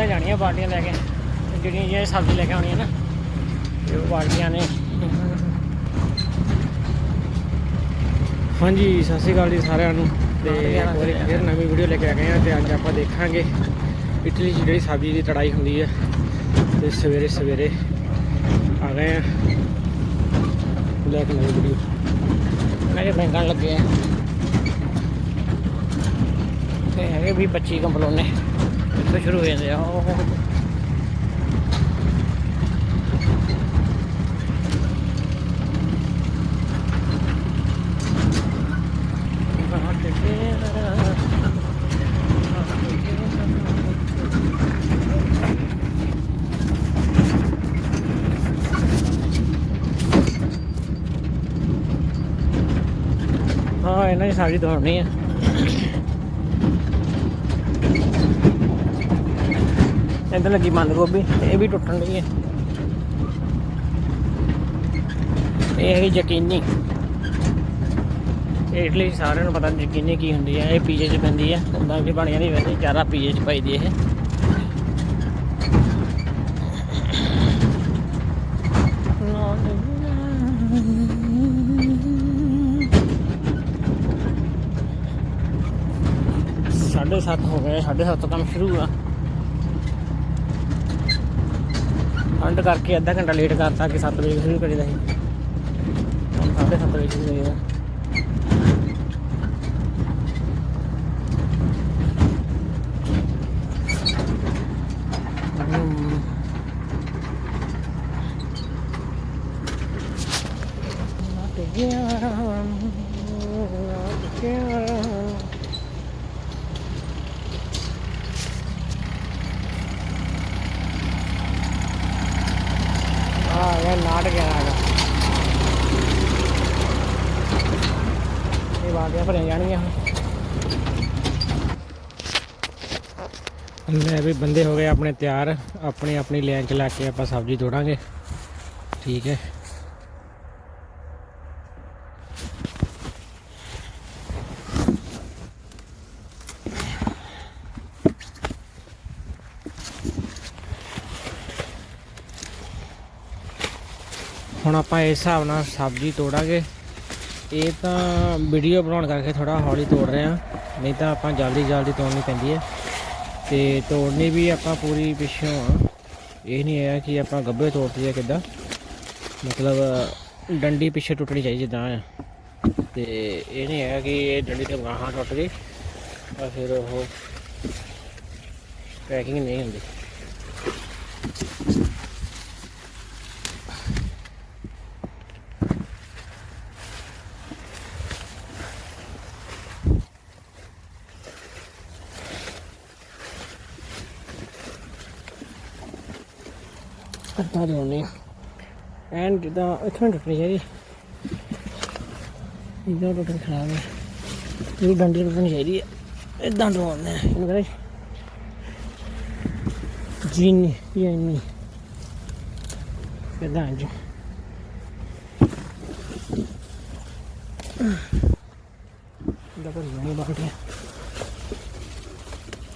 ਇਦਾਂ ਜਾਣੀਆਂ ਬਾਲਟੀਆਂ ਲੈ ਕੇ। ਜਿਹੜੀਆਂ ਜਿਹੜੀਆਂ ਸਬਜ਼ੀ ਲੈ ਕੇ ਆਉਣੀਆਂ ਨਾ ਤੇ ਉਹ ਬਾਲਟੀਆਂ ਨੇ। ਹਾਂਜੀ ਸਤਿ ਸ਼੍ਰੀ ਅਕਾਲ ਜੀ ਸਾਰਿਆਂ ਨੂੰ। ਤੇ ਇੱਕ ਵਾਰੀ ਫਿਰ ਨਵੀਂ ਵੀਡੀਓ ਲੈ ਕੇ ਆ ਗਏ ਆ ਤੇ ਅੱਜ ਆਪਾਂ ਦੇਖਾਂਗੇ ਇਟਲੀ 'ਚ ਜਿਹੜੀ ਸਬਜ਼ੀ ਦੀ ਤੜਾਈ ਹੁੰਦੀ ਹੈ ਤੇ ਸਵੇਰੇ ਸਵੇਰੇ ਆ ਗਏ ਆ ਲੈ ਕੇ ਨਵੀਂ ਵੀਡੀਓ ਮੇਰੇ ਬੈਂਗਣ ਲੱਗੇ ਆ। ਤੇ ਹੈਗੇ ਵੀ 25 ਕੰਪਲੋਨੇ ਇੱਥੋਂ ਸ਼ੁਰੂ ਹੋ ਜਾਂਦੇ ਆ। ਹਾਂ ਇਹਨਾਂ ਦੀ ਸਾਰੀ ਦੌੜਨੀ ਆ। ਇੱਧਰ ਲੱਗੀ ਬੰਦ ਗੋਭੀ ਇਹ ਵੀ ਟੁੱਟਣ ਲਈ ਹੈ ਇਹ ਹੈਗੀ ਯਕੀਨੀ। ਇਹ ਇਟਲੀ ਸਾਰਿਆਂ ਨੂੰ ਪਤਾ ਯਕੀਨੀ ਕੀ ਹੁੰਦੀ ਹੈ ਇਹ ਪੀਜੇ 'ਚ ਪੈਂਦੀ ਹੈ ਉਦਾਂ ਵੀ ਬਣ ਜਾਂਦੀ ਵੈਸੇ ਜ਼ਿਆਦਾ ਪੀਜੇ 'ਚ ਪਾਈਦੀ ਇਹ। ਸਾਢੇ ਸੱਤ ਹੋ ਗਏ, ਸਾਢੇ ਸੱਤ ਤੋਂ ਕੰਮ ਸ਼ੁਰੂ ਆ। ਅੰਡ ਕਰਕੇ ਅੱਧਾ ਘੰਟਾ ਲੇਟ ਕਰਤਾ ਕਿ 7 ਵਜੇ ਸ਼ੁਰੂ ਕਰੀਦਾ ਸੀ ਹੁਣ 7:30 ਵਜੇ ਸ਼ੁਰੂ ਕਰੀਦਾ Yeah. 611 ਇਹ ਵਾਗਿਆ ਭਰੇ ਜਾਣਗੀਆਂ ਲੈ ਵੀ ਬੰਦੇ ਹੋ ਗਏ ਆਪਣੇ ਤਿਆਰ। ਆਪਣੀ ਆਪਣੀ ਲੈਂਚ ਚ ਲਾ ਕੇ ਆਪਾਂ ਸਬਜ਼ੀ ਤੋੜਾਂਗੇ। ਠੀਕ ਹੈ। ਹੁਣ ਆਪਾਂ ਇਸ ਹਿਸਾਬ ਨਾਲ ਸਬਜ਼ੀ ਤੋੜਾਂਗੇ। ਇਹ ਤਾਂ ਵੀਡੀਓ ਬਣਾਉਣ ਕਰਕੇ ਥੋੜਾ ਹੌਲੀ ਤੋੜ ਰਹੇ ਆ ਨਹੀਂ ਤਾਂ ਆਪਾਂ ਜਲਦੀ ਜਲਦੀ ਤੋੜਨੀ ਪੈਂਦੀ ਹੈ। ਤੇ ਤੋੜਨੀ ਵੀ ਆਪਾਂ ਪੂਰੀ ਪਿੱਛੋਂ ਆ। ਇਹ ਨਹੀਂ ਹੈ ਕਿ ਆਪਾਂ ਗੱਬੇ ਤੋੜਦੇ ਆ ਕਿੱਦਾਂ। ਮਤਲਬ ਡੰਡੀ ਪਿੱਛੇ ਟੁੱਟਣੀ ਚਾਹੀਦੀ ਜਿੱਦਾਂ ਆ। ਤੇ ਇਹ ਨਹੀਂ ਹੈ ਕਿ ਇਹ ਡੰਡੀ ਤੇ ਗਾਹਾਂ ਟੁੱਟ ਗਈ। ਤਾਂ ਫਿਰ ਉਹ ਪੈਕਿੰਗ ਨਹੀਂ ਹੁੰਦੀ। ਕਰਤਾ ਦੇਉਣੇ ਐਨ ਜਿੱਦਾਂ ਇੱਥੋਂ ਟੁੱਟਣੀ ਚਾਹੀਦੀ ਇਹਦਾ ਟੁੱਟ ਖਰਾਬ ਹੈ ਇਹ ਡੰਡੀ ਟੁੱਟਣੀ ਚਾਹੀਦੀ ਹੈ ਇਦਾਂ ਦੋੜਨੇ ਇਹਨੂੰ ਕਰੇ ਜੀਨੀ ਪੀਣੀ ਇਦਾਂ ਜੀ। ਇਹਦਾ ਕੋਈ ਨਹੀਂ ਬਾਟੀਆਂ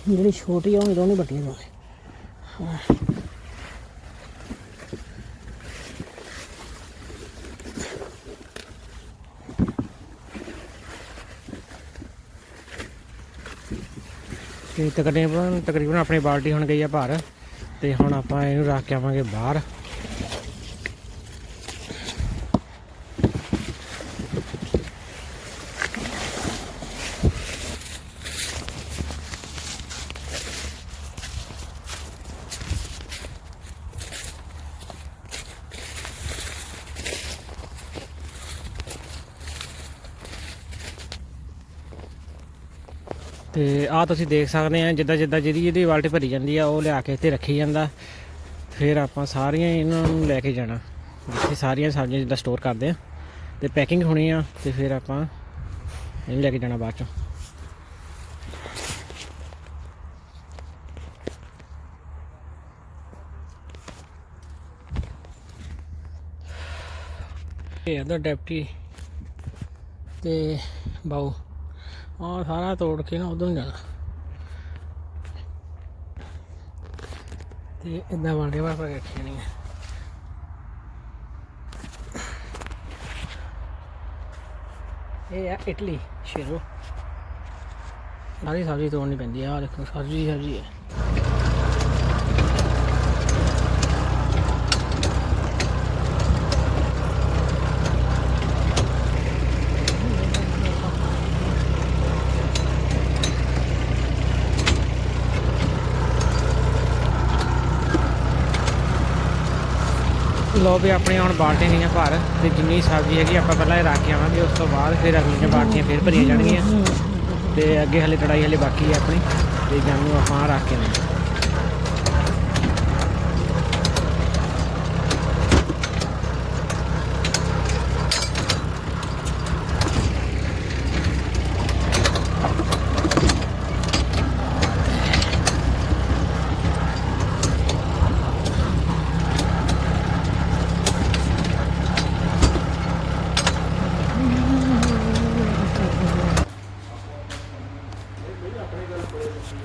ਜਿਹੜੀ ਛੋਟੀ ਆ, ਉਹ ਦੋਨੇ ਬੱਟੀਆਂ ਦੋਨੇ ਤੇ ਤਕਰੀਬਨ ਤਕਰੀਬਨ ਆਪਣੀ ਬਾਲਟੀ ਹੁਣ ਗਈ ਆ ਭਰ ਤੇ ਹੁਣ ਆਪਾਂ ਇਹਨੂੰ ਰੱਖ ਕੇ ਆਵਾਂਗੇ ਬਾਹਰ। ਤੇ ਆਹ ਤੁਸੀਂ ਦੇਖ ਸਕਦੇ ਆ, ਜਿੱਦਾਂ ਜਿੱਦਾਂ ਜਿਹਦੀ ਜਿਹਦੀ ਬਾਲਟੀ ਭਰੀ ਜਾਂਦੀ ਆ, ਉਹ ਲਿਆ ਕੇ ਇੱਥੇ ਰੱਖੀ ਜਾਂਦਾ। ਫਿਰ ਆਪਾਂ ਸਾਰੀਆਂ ਇਹਨਾਂ ਨੂੰ ਲੈ ਕੇ ਜਾਣਾ। ਜਿੱਥੇ ਸਾਰੀਆਂ ਸਬਜ਼ੀਆਂ ਜਿੱਦਾਂ ਸਟੋਰ ਕਰਦੇ ਆ। ਤੇ ਪੈਕਿੰਗ ਹੋਣੀ ਆ, ਤੇ ਫਿਰ ਆਪਾਂ ਇਹਨੂੰ ਲੈ ਕੇ ਜਾਣਾ ਬਾਅਦ ਚੋਂ। ਇਹ ਇਹਦਾ ਡੈਪਟੀ ਤੇ ਬਾਉ ਆ ਸਾਰਾ ਤੋੜ ਕੇ ਨਾ ਉਧਰ ਨੂੰ ਜਾਣਾ। ਤੇ ਇਦਾਂ ਵਾਂਡੇ ਵਾਰ ਪਾ ਕੇ ਰੱਖੀਆਂ ਨਹੀਂ ਇਹ ਆ ਇਟਲੀ ਸ਼ੇਰੋ। ਸਾਰੀ ਸਬਜ਼ੀ ਤੋੜਨੀ ਪੈਂਦੀ ਆ, ਆਹ ਦੇਖੋ, ਸਬਜ਼ੀ ਸਬਜ਼ੀ ਹੈ। ਲੋ ਵੀ ਆਪਣੇ ਹੁਣ ਬਾਲਟੀਆਂ ਗਈਆਂ ਭਰ ਤੇ ਜਿੰਨੀ ਸਬਜ਼ੀ ਹੈਗੀ ਆਪਾਂ ਪਹਿਲਾਂ ਇਹ ਰੱਖ ਕੇ ਆਵਾਂਗੇ, ਉਸ ਤੋਂ ਬਾਅਦ ਫਿਰ ਅਗਲੀਆਂ ਬਾਲਟੀਆਂ ਫਿਰ ਭਰੀਆਂ ਜਾਣਗੀਆਂ। ਤੇ ਅੱਗੇ ਹਲੇ ਕੜਾਈ ਹਲੇ ਬਾਕੀ ਹੈ ਆਪਣੀ, ਤੇ ਜਾਨੂੰ ਆਪਾਂ ਰੱਖ ਕੇ ਆਵਾਂਗੇ।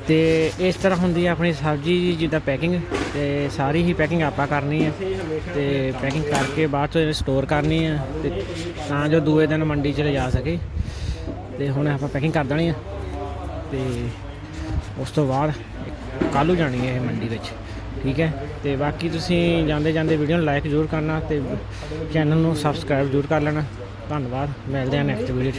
ਤੇ ਇਸ ਤਰ੍ਹਾਂ ਹੁੰਦੀ ਹੈ ਆਪਣੀ ਸਬਜ਼ੀ ਜਿੱਦਾਂ ਪੈਕਿੰਗ ਤੇ ਸਾਰੀ ਹੀ ਪੈਕਿੰਗ ਆਪਾਂ ਕਰਨੀ ਹੈ ਤੇ ਪੈਕਿੰਗ ਕਰਕੇ ਬਾਅਦ 'ਚੋਂ ਸਟੋਰ ਕਰਨੀ ਹੈ ਤੇ ਤਾਂ ਜੋ ਦੂਏ ਦਿਨ ਮੰਡੀ ਚ ਲਿਜਾ ਸਕੇ। ਤੇ ਹੁਣ ਆਪਾਂ ਪੈਕਿੰਗ ਕਰ ਦੇਣੀ ਹੈ ਤੇ ਉਸ ਤੋਂ ਬਾਅਦ ਕੱਲ੍ਹ ਜਾਣੀ ਹੈ ਇਹ ਮੰਡੀ ਵਿੱਚ, ਠੀਕ ਹੈ? ਤੇ ਬਾਕੀ ਤੁਸੀਂ ਜਾਂਦੇ ਜਾਂਦੇ ਵੀਡੀਓ ਨੂੰ ਲਾਈਕ ਜ਼ਰੂਰ ਕਰਨਾ, ਤੇ ਚੈਨਲ ਨੂੰ ਸਬਸਕ੍ਰਾਈਬ ਜ਼ਰੂਰ ਕਰ ਲੈਣਾ। ਧੰਨਵਾਦ, ਮਿਲਦੇ ਹਾਂ ਨੈਕਸਟ ਵੀਡੀਓ 'ਚ।